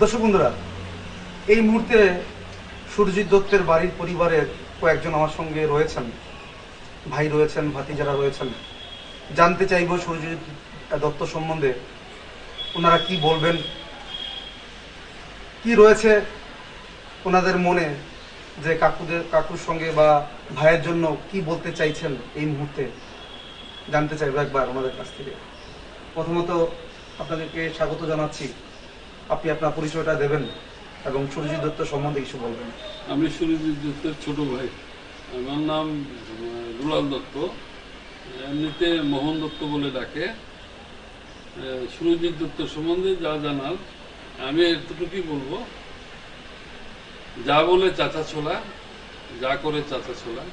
দর্শক বন্ধুরা, এই মুহূর্তে সুরজিৎ দত্তের বাড়ির পরিবারের কয়েকজন আমার সঙ্গে রয়েছেন, ভাই রয়েছেন, ভাতিজারা রয়েছেন। জানতে চাইব সুরজিৎ দত্ত সম্বন্ধে, ওনারা কি বলবেন, কি রয়েছে ওনাদের মনে যে কাকুদের, কাকুর সঙ্গে বা ভাইয়ের জন্য কি বলতে চাইছেন এই মুহূর্তে? জানতে চাইব একবার ওনাদের কাছ থেকে। প্রথমত আপনাদেরকে স্বাগত জানাচ্ছি। আপনি আপনার পরিচয়টা দেবেন এবং সুরজিৎ দত্ত সম্বন্ধে কিছু বলবেন। আমি সুরজিৎ দত্তের ছোট ভাই। আমার নাম দুলাল দত্ত। এমনিতে মোহন দত্ত বলে ডাকে। সুরজিৎ দত্ত সম্বন্ধে যা জানার, আমি এতটুকুই বলব। যা বলে চাচা ছোলা, যা করে চাচা ছোলা।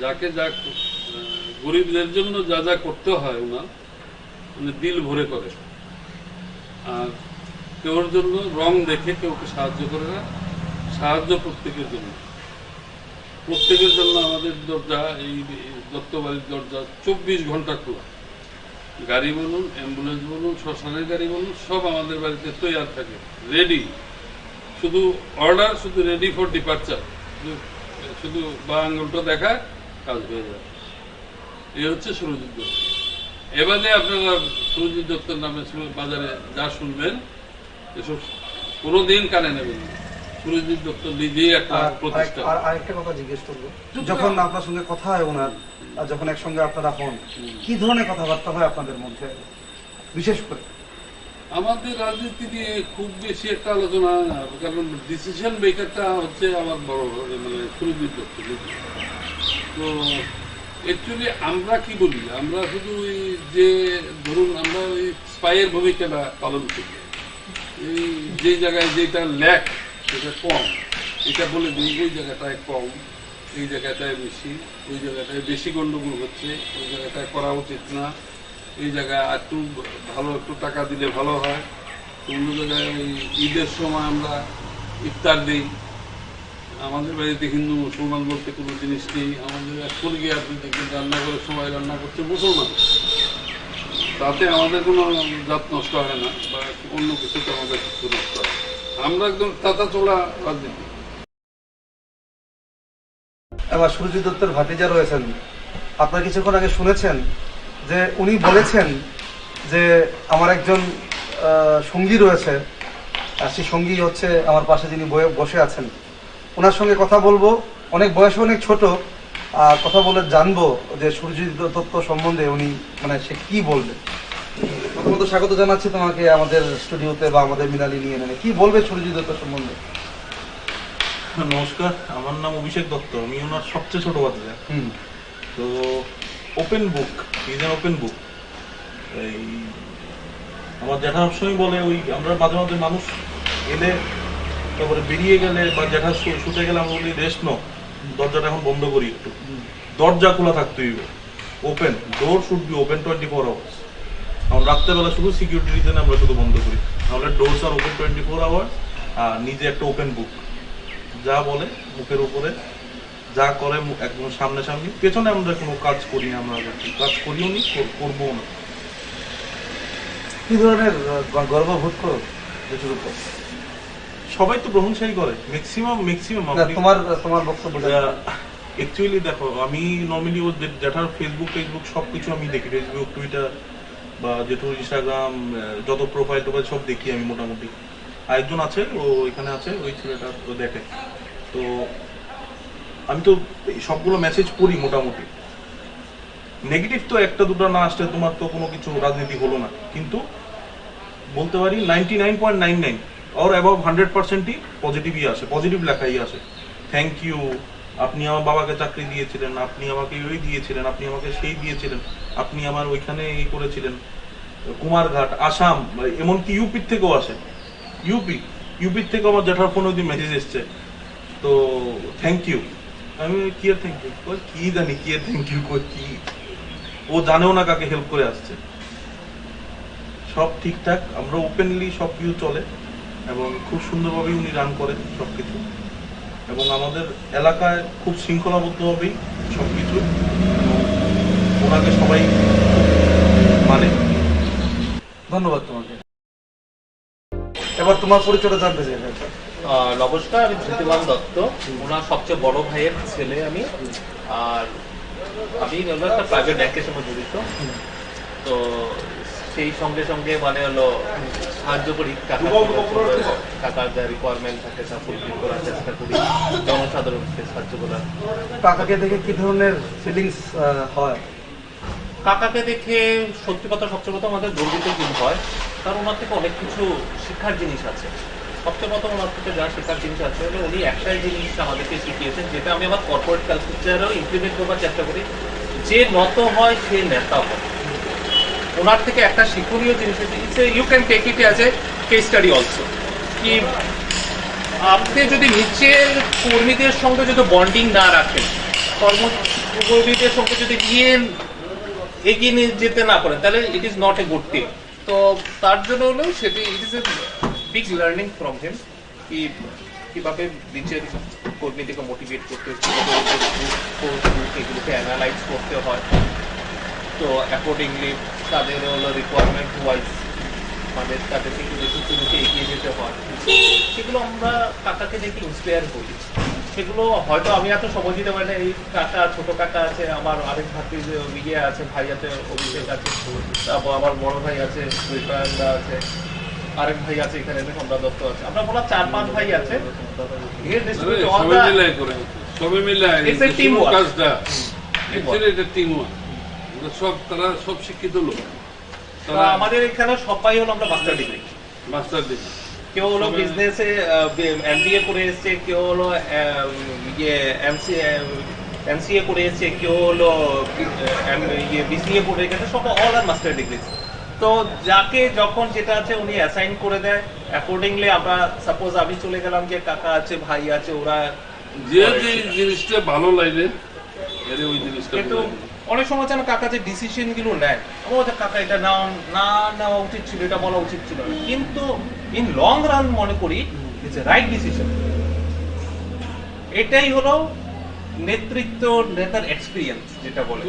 যাকে যা গরিবদের জন্য যা যা করতে হয় ওনার মানে দিল ভরে করে। আর কেউর জন্য রং দেখে কেউকে সাহায্য করে না, সাহায্য প্রত্যেকের জন্য। প্রত্যেকের জন্য আমাদের দরজা, এই দত্তবাড়ির দরজা চব্বিশ ঘণ্টা খোলা। গাড়ি বলুন, অ্যাম্বুলেন্স বলুন, শ্মশানের গাড়ি বলুন, সব আমাদের বাড়িতে তৈরি থাকে রেডি শুধু অর্ডার শুধু রেডি ফর ডিপার্চার শুধু বা আঙুলটা দেখা কাজ হয়ে যায়। এই হচ্ছে সুরজিৎ দত্ত। এবারে আপনারা সুরজিৎ দত্তর নামে বাজারে যা শুনবেন এসব কোনোদিন কানে নেবেন না। সুরজিৎ দত্ত নিজেই একটা প্রতিষ্ঠা। আর আরেকটা কথা জিজ্ঞেস করব। যখন আপনার সঙ্গে কথা হয় ওনার আর যখন একসঙ্গে আপনারা হন কি ধরনের কথাবার্তা হয় আপনাদের মধ্যে? বিশেষ করে। আমাদের রাজনীতি নিয়ে খুব বেশি একটা আলোচনা কারণ ডিসিশন মেকারটা হচ্ছে আমার বড় মানে সুরজিৎ দত্ত তো অ্যাকচুয়ালি আমরা কি বলি? আমরা শুধু ওই যে ধরুন আমরা ওই স্পাইয়ের ভূমিকাটা পালন করি। এই যে জায়গায় যেটা ল্যাক সেটা কম। এটা বলে দিই ওই জায়গাটায় কম, এই জায়গাটায় বেশি ওই জায়গাটায় বেশি গন্ডগোল হচ্ছে ওই জায়গাটায় করা উচিত না। এই জায়গায় একটু ভালো একটু টাকা দিলে ভালো হয়। অন্য জায়গায় ওই ঈদের সময় আমরা ইফতার দিই। আমাদের বাড়িতে হিন্দু, মুসলমান বলতে কোনো জিনিস নেই। আমাদের এখন গিয়ে আপনি দেখবেন রান্না করার সময় রান্না করছে মুসলমান। তাতে আমাদের কোনো জাত নষ্ট হয় না, বা অন্য কিছুতে আমাদের কিছু নষ্ট হয় আমরা একদম তাতা চলা রাজনীতি এবার সুরজিৎ দত্তের ভাতিজা রয়েছেন। আপনারা কিছুক্ষণ আগে শুনেছেন যে উনি বলেছেন যে আমার একজন সঙ্গী রয়েছে, আর সেই সঙ্গী হচ্ছে আমার পাশে যিনি বসে আছেন। ওনার সঙ্গে কথা বলব। অনেক বয়সে অনেক ছোট কথা বলে জানব যে সুরজিৎ দত্ত সম্বন্ধে উনি মানে সে কি বলবে? প্রথমত স্বাগত জানাচ্ছি তোমাকে আমাদের স্টুডিওতে বা আমাদের মিনালি নিয়ে নেনে কি বলবে সুরজিৎ দত্ত সম্বন্ধে? নমস্কার আমার নাম অভিষেক দত্ত আমি ওনার সবচেয়ে ছোট বাচ্চা। হুম। তো open book is an open book এই আমার জ্যাঠা সবসময় বলে ওই আমরা মাঝে মাঝে মানুষ এলে তারপরে বেরিয়ে গেলে বা জ্যাঠা শুতে গেলে আমরা বলি রেস্ট নো দরজাটা এখন বন্ধ করি একটু। দরজা খোলা থাকতে হইবে। Open door should be open twenty four hours আমরা রাত্রেবেলা শুধু সিকিউরিটি রিজনে আমরা শুধু বন্ধ করি। তাহলে doors are open twenty four hours আর নিজে একটা ওপেন বুক যা বলে মুখের উপরে যা করে একদম সামনে সামনে পেছনে আমরা কোনো কাজ করি না আমরা কাজ করিও নি কর- করবোও না। কি ধরনের আহ, গর্ববোধ করো? যেটির উপর সবাই তো প্রশংসাই করে। ম্যাক্সিমাম ম্যাক্সিমাম না, তোমার তোমার বক্তব্য অ্যাকচুয়ালি দেখো আমি নর্মালি ও যে- জ্যাঠার ফেসবুক ফেসবুক সব কিছু আমি দেখি। ফেসবুক টুইটার বা জেঠুর ইনস্টাগ্রাম যত প্রোফাইল টোফাইল সব দেখি আমি মোটামুটি। আরেকজন আছে ও এখানে আছে ওই ছেলেটা ও দেখে। তো আমি তো সবগুলো মেসেজ পড়ি মোটামুটি। নেগেটিভ তো একটা দুটো না আসলে তোমার তো কোনো কিছু রাজনীতি হলো না। কিন্তু বলতে পারি ninety nine point nine nine or above hundred পার্সেন্টই পজিটিভই আসে পজিটিভ লেখাই আসে। থ্যাংক ইউ আপনি আমার বাবাকে চাকরি দিয়েছিলেন, আপনি আমাকে ওই দিয়েছিলেন, আপনি আমাকে সেই দিয়েছিলেন, আপনি আমার ওইখানে এই করেছিলেন। কুমারঘাট, আসাম মানে এমনকি ইউপির থেকেও আসে। ইউপি ইউপির থেকে আমার জ্যাঠার ফোনে ওই মেসেজ এসছে। তো থ্যাংক ইউ আমি কি আর থ্যাংক ইউ কি জানি, কি আর থ্যাংক ইউ কি ও জানেও না কাকে হেল্প করে আসছে। সব ঠিকঠাক, আমরা ওপেনলি সব কিছু চলে। এবং খুব সুন্দরভাবে উনি রান করেন সব কিছু এবং আমাদের এলাকায় খুব শৃঙ্খলাবদ্ধভাবেই সব কিছু ওনাকে সবাই মানে। ধন্যবাদ তোমাকে। এবার তোমার পরিচয়টা জানতে চাই নমস্কার আমি ধৃতিমান দত্ত। ওনার সবচেয়ে বড় ভাইয়ের ছেলে আমি। আর আমি একটা প্রাইভেট ব্যাংকের সঙ্গে জড়িত। তো সেই সঙ্গে সঙ্গে মানে হলো সাহায্য করি কাকার কাকার যা রিকোয়ারমেন্ট থাকে তা ফুলফিল করার চেষ্টা করি জনসাধারণকে সাহায্য করার। কাকাকে দেখে কি ধরনের ফিলিংস হয়? কাকাকে দেখে সত্যি কথা সবচেয়ে প্রথম আমাদের গর্বিত ফিল হয় কারণ ওনার থেকে অনেক কিছু শিক্ষার জিনিস আছে। সবচেয়ে প্রথম ওনার থেকে যা শেখার জিনিস আছে হলো উনি একটাই জিনিস আমাদেরকে শিখিয়েছেন যেটা আমি আমার কর্পোরেট কালচারেও ইমপ্লিমেন্ট করবার চেষ্টা করি যে নত হয় সে নেতা হয়। ওনার থেকে একটা শিক্ষণীয় জিনিস it's you can take it as a case study also কি আপনি যদি নিচের কর্মীদের সঙ্গে যদি বন্ডিং না রাখেন কর্মকর্মীদের সঙ্গে যদি গিয়ে এগিয়ে নিয়ে যেতে না পারেন তাহলে it is not a good thing তো তার জন্য হলো সেটি it is a big learning from him কি কীভাবে নিচের কর্মীদেরকে মোটিভেট করতে হয়, কীভাবে এগুলোকে অ্যানালাইজ করতে হয়। তো অ্যাকর্ডিংলি তাদের হলো রিকোয়ারমেন্ট ওয়াইজ আমাদের তাদেরকে একটু বেশি শুরুতে এগিয়ে যেতে হয়। সেগুলো আমরা কাকাকে দেখে ইন্সপায়ার করি সেগুলো হয়তো আমি এত সময় দিতে পারি না। এই কাকা ছোট কাকা আছে আমার আরেক ভাতি ইয়ে আছে ভাই আছে অভিষেক আছে তারপর আমার বড় ভাই আছে বিক্রয়ানন্দা আছে আরেক ভাই আছে এখানে সম্রাট দত্ত আছে। আমরা বলা চার পাঁচ ভাই আছে। সবাই মিলে সবাই মিলে a teamwork. কাজটা এটা টিম সব তারা সব শিক্ষিত লোক। তো তারা আমাদের এখানে সবাই হলো আমরা মাস্টার ডিগ্রি মাস্টার ডিগ্রি কেউ হলো বিজনেসে এমবিএ করে এসেছে কেউ হলো ইয়ে এমসিএ এমসিএ করে এসেছে কেউ হলো ইয়ে বিসিএ করে গেছে সব অল আর মাস্টার ডিগ্রি তো যাকে যখন যেটা আছে উনি অ্যাসাইন করে দেয়। অ্যাকর্ডিংলি আমরা সাপোজ আমি চলে গেলাম যে কাকা আছে ভাই আছে ওরা যে যে জিনিসটা ভালো লাগে ওই জিনিসটা কিন্তু। অনেক সময় যেন কাকা যে ডিসিশনগুলো নেয় ও যে কাকা এটা না না নেওয়া উচিত ছিল এটা বলা উচিত ছিল কিন্তু ইন লং রান মনে করি ইটস রাইট ডিসিশন এটাই হলো নেতৃত্ব নেতার এক্সপিরিয়েন্স যেটা বলে।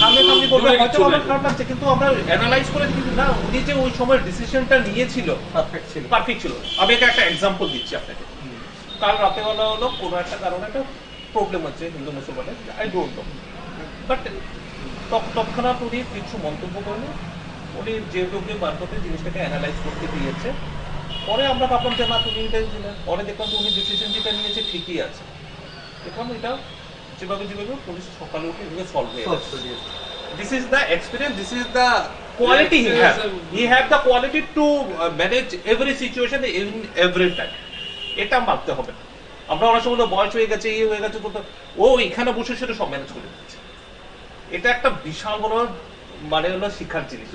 সামনে সামনে বলবে হয়তো আমার খারাপ লাগছে কিন্তু আমরা অ্যানালাইজ করে দেখি না উনি যে ওই সময় ডিসিশনটা নিয়েছিল পারফেক্ট ছিল। পারফেক্ট ছিল। আমি একে একটা এক্সাম্পল দিচ্ছি আপনাকে। কাল রাতেবেলা হলো কোনো একটা কারণে একটা প্রবলেম হচ্ছে হিন্দু মুসলমানের আই ডোন্ট নো বাট তৎক্ষণাৎ উনি কিছু মন্তব্য করলেন। উনি যেটুকু মারফতে জিনিসটাকে অ্যানালাইজ করতে দিয়েছে। পরে আমরা ভাবলাম যে না তুমি এটা পরে দেখলাম যে উনি ডিসিশন যেটা নিয়েছে ঠিকই আছে। দেখলাম এটা যেভাবে যেভাবে পুলিশ সকালে উঠে এভাবে সলভ হয়ে this is the experience this is the quality he Yes, has he have the quality to uh, manage every situation in every time. এটা মানতে হবে। না। আমরা অনেক সময় বয়স হয়ে গেছে এই হয়ে গেছে তো ও এখানে বসে সেটা সব ম্যানেজ করে দিচ্ছে এটা একটা বিশাল বড় মানে হলো শিক্ষার জিনিস।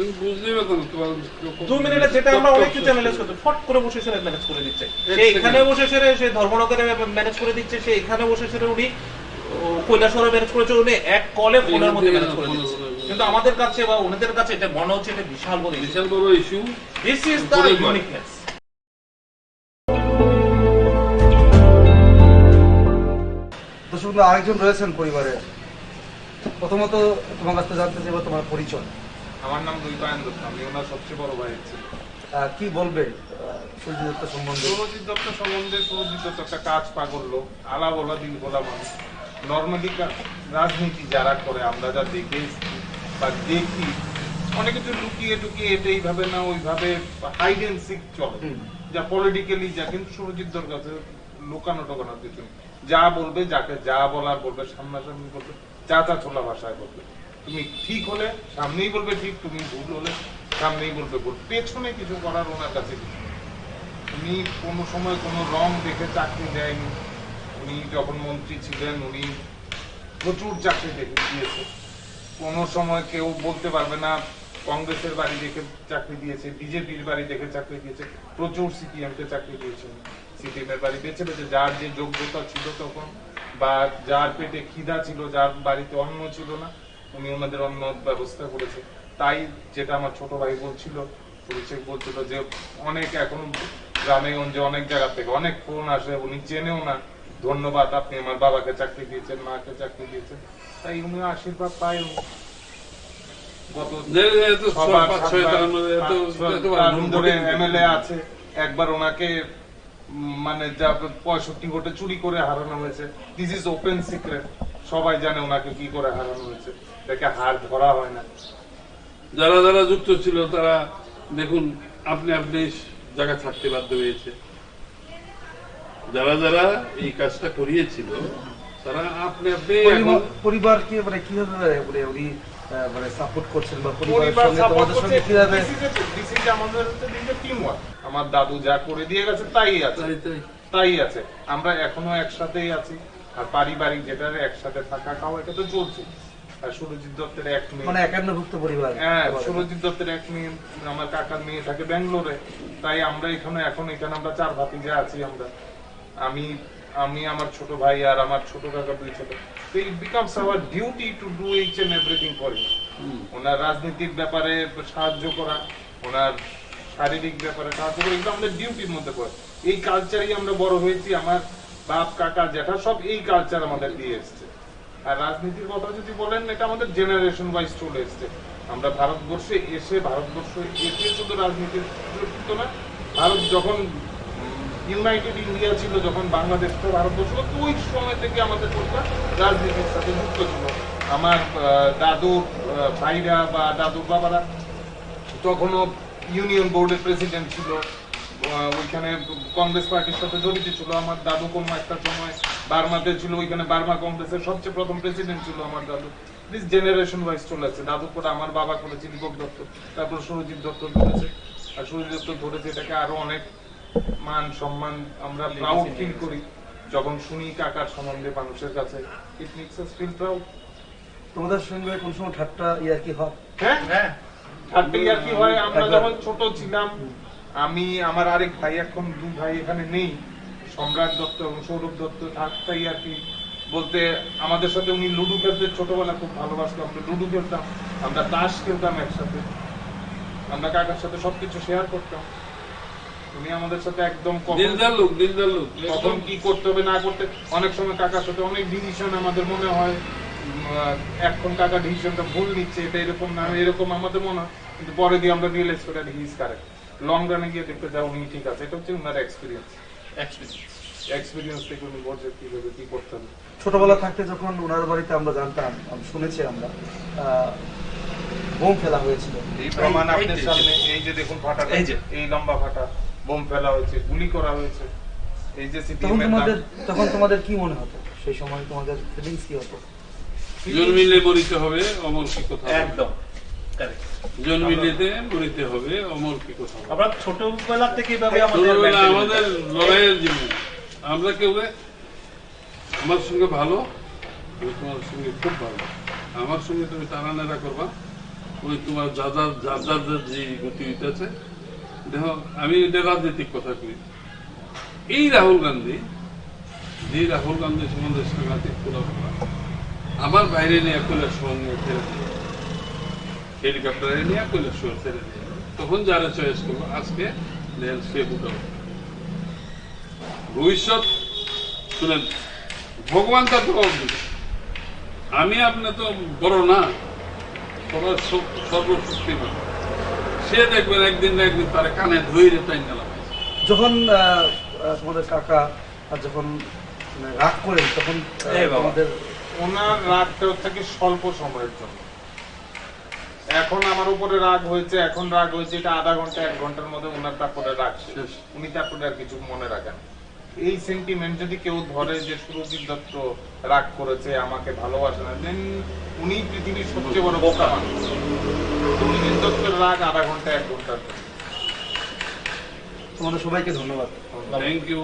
দু মিনিটে যেটা আমরা অনেক কিছু অ্যানালাইজ করতে ফট করে বসে সেটা ম্যানেজ করে দিচ্ছে। সে এখানে বসে সেরে সে ধর্মনগরে ম্যানেজ করে দিচ্ছে সে এখানে বসে সেরে উনি ও, কৈলাসহরে ম্যানেজ করেছে উনি এক কলে ফোনের মধ্যে ম্যানেজ করে দিচ্ছে। কিন্তু আমাদের কাছে বা ওনাদের কাছে এটা মনে হচ্ছে এটা বিশাল বড় বিশাল বড় issue this is the uniqueness আরেকজন রয়েছেন পরিবারে। প্রথমত তোমার কাছ থেকে জানতে চাইব তোমার পরিচয়। আমার নাম দুইপায়ন দত্ত আমি ওনার সবচেয়ে বড় ভাই আহ, কি বলবে সূর্য দত্ত সম্বন্ধে? সুরজিৎ দত্ত সম্বন্ধে সুরজিৎ দত্ত একটা কাজ পাগল লোক আলা বলা দিল বলা মানুষ নর্মালি রাজনীতি যারা করে আমরা যা দেখে বা দেখি অনেক কিছু লুকিয়ে টুকিয়ে এটা এইভাবে না ওইভাবে হাইড এন্ড সিক চলে। যা পলিটিক্যালি যা কিন্তু সুরজিৎ দত্তর কাছে লুকানো টোকানোর কিছু নেই। যা বলবে, যাকে যা বলার বলবে, সামনাসামনি বলবে, যা তা ছোলা ভাষায় বলবে। তুমি ঠিক হলে, সামনেই বলবে ঠিক, তুমি ভুল হলে, সামনেই বলবে ভুল। পেছনে কিছু করার ওনার কাছে কিছু। উনি কোনো সময় কোনো রং দেখে চাকরি দেয়নি। উনি যখন মন্ত্রী ছিলেন, উনি প্রচুর চাকরি দেখে দিয়েছে। কোনো সময় কেউ বলতে পারবে না, কংগ্রেসের বাড়ি দেখে চাকরি দিয়েছে, বিজেপির বাড়ি দেখে চাকরি দিয়েছে, প্রচুর সিপিএম কে চাকরি দিয়েছেন সিপিএম এর বাড়ি বেছে বেছে যার যে যোগ্যতা ছিল তখন বা যার পেটে খিদা ছিল যার বাড়িতে অন্ন ছিল না উনি ওনাদের অন্ন ব্যবস্থা করেছে। তাই যেটা আমার ছোট ভাই বলছিল অভিষেক বলছিল যে অনেক এখন গ্রামে গঞ্জে অনেক জায়গা থেকে অনেক ফোন আসে উনি চেনেও না ধন্যবাদ আপনি আমার বাবাকে চাকরি দিয়েছেন মাকে চাকরি দিয়েছেন। তাই উনি আশীর্বাদ পায় গত এমএলএ আছে একবার ওনাকে মানে যা পঁয়ষট্টি ভোটে চুরি করে হারানো হয়েছে। দিস ইজ ওপেন সিক্রেট সবাই জানে ওনাকে কি করে হারানো হয়েছে। তাকে হার ধরা হয় না। যারা যারা যুক্ত ছিল, তারা দেখুন, আপনি আপনি জায়গা ছাড়তে বাধ্য হয়েছে। যারা যারা এই কাজটা করিয়েছিল তারা আপনি আপনি পরিবার- পরিবারকে মানে কীভাবে মানে উনি মানে সাপোর্ট করছেন বা পরিবারের সঙ্গে তোমাদের সঙ্গে কীভাবে this is a- this is আমাদের হচ্ছে টিম ওয়ার্ক আমার দাদু যা করে দিয়ে গেছে তাই আছে। তাই আছে। আমরা এখনও একসাথেই আছি। আর পারিবারিক যেটা একসাথে থাকা খাওয়া এটা তো চলছে। আর সুরজিৎ দত্তের এক মেয়ে। মানে একান্নভুক্ত পরিবার। হ্যাঁ সুরজিৎ দত্তের এক মেয়ে। আমার কাকার মেয়ে থাকে ব্যাঙ্গালোরে। তাই আমরা এখানে এখন এখানে আমরা চার ভাতিজা আছি আমরা। আমি আমি আমার ছোট ভাই আর আমার ছোট কাকা দুই ছোট। তো it becomes our duty to do each and everything for him. ওনার রাজনীতির ব্যাপারে সাহায্য করা ওনার শারীরিক ব্যাপারে সাহায্য করা এগুলো আমাদের ডিউটির মধ্যে পড়ে। এই কালচারই আমরা বড় হয়েছি আমার বাপ কাকা জ্যাঠা সব এই কালচার আমাদের দিয়ে এসছে। আর রাজনীতির কথা যদি বলেন এটা আমাদের জেনারেশন ওয়াইজ চলে এসছে। আমরা ভারতবর্ষে এসে ভারতবর্ষ এসে শুধু রাজনীতির না ভারত যখন ইউনাইটেড ইন্ডিয়া ছিল যখন বাংলাদেশ তো ভারতবর্ষ ওই সময় থেকে আমাদের পরিবার রাজনীতির সাথে যুক্ত ছিল। আমার দাদুর ভাইরা বা দাদুর বাবারা। তখনও ইউনিয়ন বোর্ডের প্রেসিডেন্ট ছিল। ওইখানে কংগ্রেস পার্টির সাথে জড়িত ছিল আমার দাদু কোনো একটা সময়। বার্মাতে ছিল, ওইখানে বার্মা কংগ্রেসের সবচেয়ে প্রথম প্রেসিডেন্ট ছিল আমার দাদু। দিস জেনারেশন ওয়াইজ চলে আছে দাদু করে আমার বাবা করেছে, দীপক দত্ত, তারপর সুরজিৎ দত্ত ধরেছে আর সুরজিৎ দত্ত ধরেছে এটাকে আরও অনেক মান সম্মান আমরা প্রাউড ফিল করি। যখন শুনি কাকার সম্বন্ধে মানুষের কাছে it makes us feel proud তোমাদের সঙ্গে কোন সময় ঠাট্টা ইয়ার কি হয়? হ্যাঁ? হ্যাঁ। থাকতেই আর কি হয়? আমরা যখন ছোট ছিলাম আমি আমার আরেক ভাই এখন দুই ভাই এখানে নেই। সম্রাট দত্ত এবং সৌরভ দত্ত থাকতেই আর কি বলতে আমাদের সাথে উনি লুডু খেলতে ছোটবেলা খুব ভালোবাসতো। আমরা লুডু খেলতাম আমরা তাস খেলতাম একসাথে। আমরা কাকার সাথে সবকিছু শেয়ার করতাম। উনি আমাদের সাথে একদম দিলদার লোক দিলদার লোক। কখন কি করতে হবে না করতে অনেক সময় কাকার সাথে অনেক ডিসিশন আমাদের মনে হয়। এখন কাকা ডিসিশনটা ভুল নিচ্ছে এটা এরকম না এরকম আমাদের মনে হয়। কিন্তু পরে দিয়ে আমরা রিয়েলাইজ করে হি ইজ কারেক্ট লং রানে গিয়ে দেখতে যাও উনি ঠিক আছে। এটা হচ্ছে ওনার এক্সপিরিয়েন্স এক্সপিরিয়েন্স থেকে উনি বলছে কীভাবে কি করতে হবে। ছোটবেলা থাকতে যখন ওনার বাড়িতে আমরা জানতাম শুনেছি আমরা আহ, বোম ফেলা হয়েছিল। এই প্রমাণ আপনার যে- সামনে এই যে দেখুন ফাটা এই যে। এই লম্বা ফাটা বোম ফেলা হয়েছে গুলি করা হয়েছে। এই যে তখন তোমাদের তখন তোমাদের কি মনে হতো? সেই সময় তোমাদের ফিলিংস কি হতো? জন্মিলে মরিতে হবে অমর কি কথা একদম জন্মিলেতে মরিতে হবে অমর কি কথা আমরা ছোটবেলা থেকে এভাবে আমাদের ছোটবেলা আমাদের লড়াইয়ের জীবন। আমরা কেউ আমার সঙ্গে ভালো তোমার সঙ্গে খুব ভালো। আমার সঙ্গে তুমি টানানেরা করবা। ওই তোমার যা যা যা যা যা যে গতি হইতেছে দেখো আমি এটা রাজনৈতিক কথা কই। এই রাহুল গান্ধী, যে রাহুল গান্ধী সম্বন্ধে সাংঘাতিক আমার বাইরে নিয়ে কৈলাসহর নিয়ে ছেড়ে দিয়ে হেলিকপ্টারে নিয়ে কৈলাসহর ছেড়ে দিয়ে তখন যারা চয়েস করব আজকে ভবিষ্যৎ শুনেন, ভগবান তার জবাব দিবে আমি আপনার তো বড় না, সবার সব- সর্বশক্তিমান। সে দেখবেন একদিন না একদিন তার কানে ধৈর্য তাই গেলাম যখন তোমাদের কাকা আর যখন মানে রাগ করেন তখন। তোমাদের ওনার রাগটা হচ্ছে কি স্বল্প সময়ের জন্য। এখন আমার উপরে রাগ হয়েছে এখন রাগ হয়েছে এটা আধা ঘণ্টা এক ঘণ্টার মধ্যে ওনার তারপরে রাগ শেষ। শেষ। উনি তারপরে আর কিছু মনে রাখেন এই সেন্টিমেন্ট যদি কেউ ধরে যে সুরজিৎ দত্ত রাগ করেছে আমাকে ভালোবাসে না দেন উনি পৃথিবীর সবচেয়ে বড় বোকা মানুষ। সুরজিৎ দত্তের রাগ আধা ঘণ্টা এক ঘণ্টার জন্য তোমাদের সবাইকে ধন্যবাদ। Thank you